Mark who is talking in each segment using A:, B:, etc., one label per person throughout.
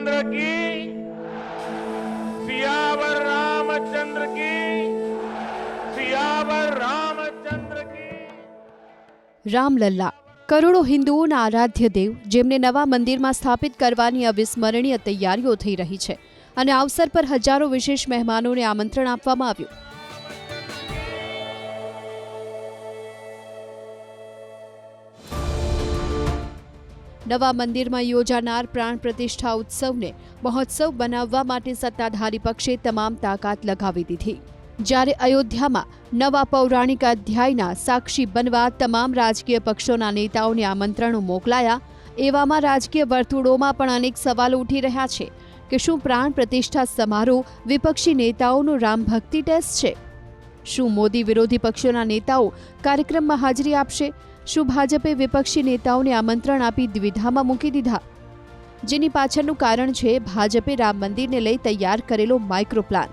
A: रामचंद्र की सियावर रामचंद्र की सियावर रामचंद्र की
B: રામલલ્લા કરોડો હિન્દુઓના આરાધ્ય દેવ જેમને નવા મંદિરમાં સ્થાપિત કરવાની અવિસ્મરણીય તૈયારીઓ થઈ રહી છે અને આ અવસર પર હજારો વિશેષ મહેમાનોને આમંત્રણ આપવામાં આવ્યું નવા મંદિરમાં યોજાનાર પ્રાણ પ્રતિષ્ઠા ઉત્સવને મહોત્સવ બનાવવા માટે સત્તાધારી પક્ષે તમામ તાકાત લગાવી દીધી. જ્યારે અયોધ્યામાં નવા પૌરાણિક અધ્યાયના સાક્ષી બનવા તમામ રાજકીય પક્ષોના નેતાઓને આમંત્રણો મોકલાયા, એવામાં રાજકીય વર્તુળોમાં પણ અનેક સવાલો ઉઠી રહ્યા છે કે શું પ્રાણ પ્રતિષ્ઠા સમારોહ વિપક્ષી નેતાઓનો રામભક્તિ ટેસ્ટ છે? શું મોદી વિરોધી પક્ષોના નેતાઓ કાર્યક્રમમાં હાજરી આપશે? શું ભાજપે વિપક્ષી નેતાઓને આમંત્રણ આપી દ્વિધામાં મૂકી દીધા? જેની પાછળનું કારણ છે ભાજપે રામ મંદિરને લઈ તૈયાર કરેલો માઇક્રો પ્લાન.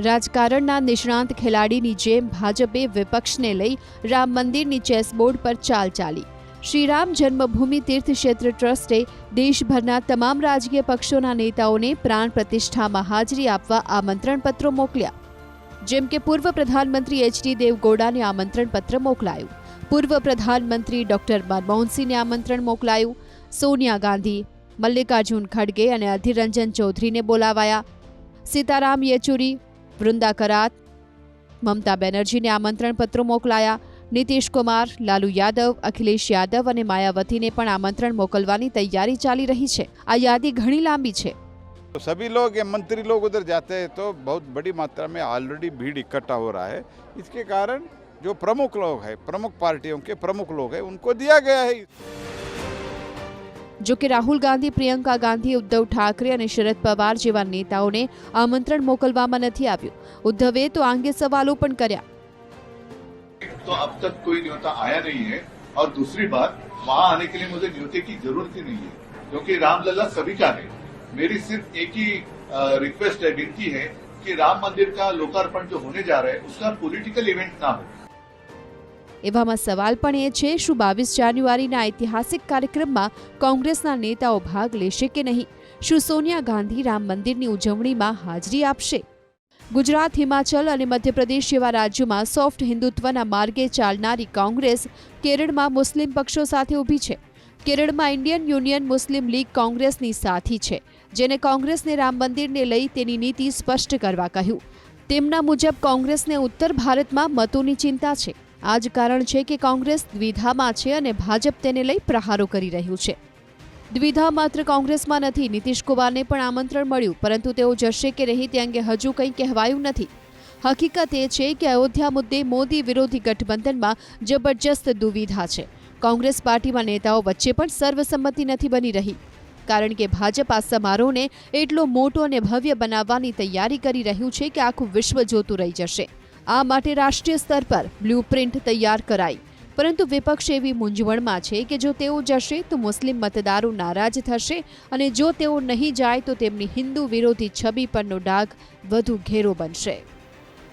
B: રાજકારણના નિષ્ણાંત ખેલાડીની જેમ ભાજપે વિપક્ષને લઈ રામ મંદિરની ચેસબોર્ડ પર ચાલ ચાલી. શ્રીરામ જન્મભૂમિ તીર્થ ક્ષેત્ર ટ્રસ્ટે દેશભરના તમામ રાજકીય પક્ષોના નેતાઓને પ્રાણ પ્રતિષ્ઠામાં હાજરી આપવા આમંત્રણ પત્રો મોકલ્યા. જેમ કે પૂર્વ પ્રધાનમંત્રી એચડી દેવગૌડાને આમંત્રણ પત્ર મોકલાયું. પૂર્વ પ્રધાનમંત્રી ડોક્ટર મનમોહનસિંહને આમંત્રણ મોકલાયું. સોનિયા ગાંધી, મલ્લિકાર્જુન ખડગે અને અધિરંજન રંજન ચૌધરીને બોલાવાયા. સીતારામ યેચુરી, વૃંદા કરાત, મમતા બેનર્જીને આમંત્રણ પત્રો મોકલાયા. નીતિશ કુમાર, લાલુ યાદવ, અખિલેશ યાદવ અને માયાવતીને પણ આમંત્રણ મોકલવાની તૈયારી ચાલી રહી છે. આ યાદી ઘણી લાંબી છે.
C: तो सभी लोग या मंत्री लोग उधर जाते हैं तो बहुत बड़ी मात्रा में ऑलरेडी भीड़ इकट्ठा हो रहा है इसके कारण जो प्रमुख लोग हैं प्रमुख पार्टियों के प्रमुख लोग हैं उनको दिया गया है
B: જો કે રાહુલ ગાંધી પ્રિયંકા ગાંધી ઉદ્ધવ ઠાકરે અને શરદ પવાર જેવા નેતાઓને આમંત્રણ મોકલવામાં નથી આવ્યું ઉદ્ધવે તો આ અંગે સવાલો પણ કર્યા
D: तो अब तक कोई न्योता आया नहीं है और दूसरी बात वहां आने के लिए मुझे न्योते की जरूरत ही नहीं है क्योंकि रामलला सभी का है मेरी सिर्फ एक ही रिक्वेस्ट है विनती है कि राम मंदिर का लोकार्पण जो होने जा रहा है उसका पॉलिटिकल इवेंट ना हो
B: એવામાં સવાલ પણ એ છે શું બાવીસ જાન્યુઆરીના ઐતિહાસિક કાર્યક્રમમાં કોંગ્રેસના નેતાઓ ભાગ લેશે કે નહીં શું સોનિયા ગાંધી રામ મંદિરની ઉજવણીમાં હાજરી આપશે ગુજરાત હિમાચલ અને મધ્યપ્રદેશ જેવા રાજ્યોમાં સોફ્ટ હિન્દુત્વના માર્ગે ચાલનારી કોંગ્રેસ કેરળમાં મુસ્લિમ પક્ષો સાથે ઊભી છે કેરળમાં ઇન્ડિયન યુનિયન મુસ્લિમ લીગ કોંગ્રેસની સાથી છે, જેને કોંગ્રેસને રામ મંદિરને લઈ તેની નીતિ સ્પષ્ટ કરવા કહ્યું. તેમના મુજબ કોંગ્રેસને ઉત્તર ભારતમાં મતોની ચિંતા છે. આ જ કારણ છે કે કોંગ્રેસ દ્વિધામાં છે અને ભાજપ તેને લઈ પ્રહારો કરી રહ્યું છે. દ્વિધા માત્ર કોંગ્રેસમાં નથી, નીતિશ કુમારને પણ આમંત્રણ મળ્યું, પરંતુ તેઓ જશે કે નહીં તે અંગે હજુ કંઈ કહેવાયું નથી. હકીકત એ છે કે અયોધ્યા મુદ્દે મોદી વિરોધી ગઠબંધનમાં જબરજસ્ત દુવિધા છે. કોંગ્રેસ પાર્ટીમાં નેતાઓ વચ્ચે પણ સર્વસંમતિ નથી બની રહી. કારણ કે ભાજપ આ સમારોહને એટલો મોટો અને ભવ્ય બનાવવાની તૈયારી કરી રહ્યું છે કે આખું વિશ્વ જોતું રહી જશે. આ માટે રાષ્ટ્રીય સ્તર પર બ્લુપ્રિન્ટ તૈયાર કરાઈ. પરંતુ વિપક્ષ એવી મૂંઝવણમાં છે કે જો તેઓ જશે તો મુસ્લિમ મતદારો નારાજ થશે અને જો તેઓ નહીં જાય તો તેમની હિન્દુ વિરોધી છબી પરનો ડાઘ વધુ ઘેરો બનશે.